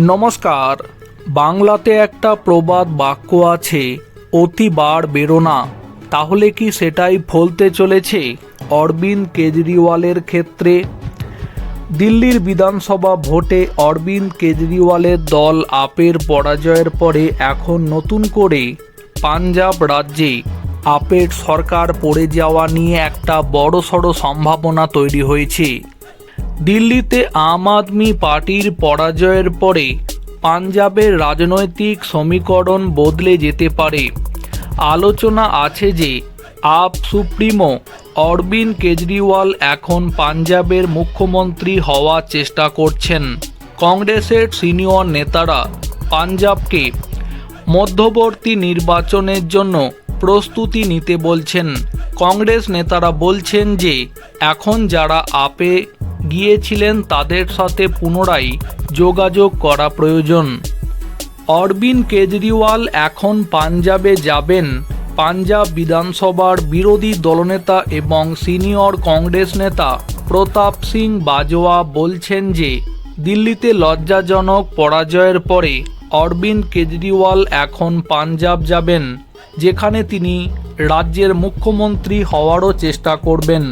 নমস্কার। বাংলাতে একটা প্রবাদ বাক্য আছে, অতি বার বেরো না। তাহলে কি সেটাই ফলতে চলেছে অরবিন্দ কেজরিওয়ালের ক্ষেত্রে? দিল্লির বিধানসভা ভোটে অরবিন্দ কেজরিওয়ালের দল আপের পরাজয়ের পরে এখন নতুন করে পাঞ্জাব রাজ্যে আপের সরকার পড়ে যাওয়া নিয়ে একটা বড়সড় সম্ভাবনা তৈরি হয়েছে। দিল্লিতে আম আদমি পার্টির পরাজয়ের পরে পাঞ্জাবের রাজনৈতিক সমীকরণ বদলে যেতে পারে। আলোচনা আছে যে আপ সুপ্রিমো অরবিন্দ কেজরিওয়াল এখন পাঞ্জাবের মুখ্যমন্ত্রী হওয়ার চেষ্টা করছেন। কংগ্রেসের সিনিয়র নেতারা পাঞ্জাবকে মধ্যবর্তী নির্বাচনের জন্য প্রস্তুতি নিতে বলছেন। কংগ্রেস নেতারা বলছেন যে এখন যারা আপে গিয়েছিলেন তাদের সাথে পুনরায় যোগাযোগ করা প্রয়োজন। অরবিন্দ কেজরিওয়াল এখন পাঞ্জাবে যাবেন। পাঞ্জাব বিধানসভার বিরোধী দলনেতা এবং সিনিয়র কংগ্রেস নেতা প্রতাপ সিং বাজওয়া বলছেন যে, দিল্লিতে লজ্জাজনক পরাজয়ের পরে অরবিন্দ কেজরিওয়াল এখন পাঞ্জাব যাবেন, যেখানে তিনি রাজ্যের মুখ্যমন্ত্রী হওয়ারও চেষ্টা করবেন।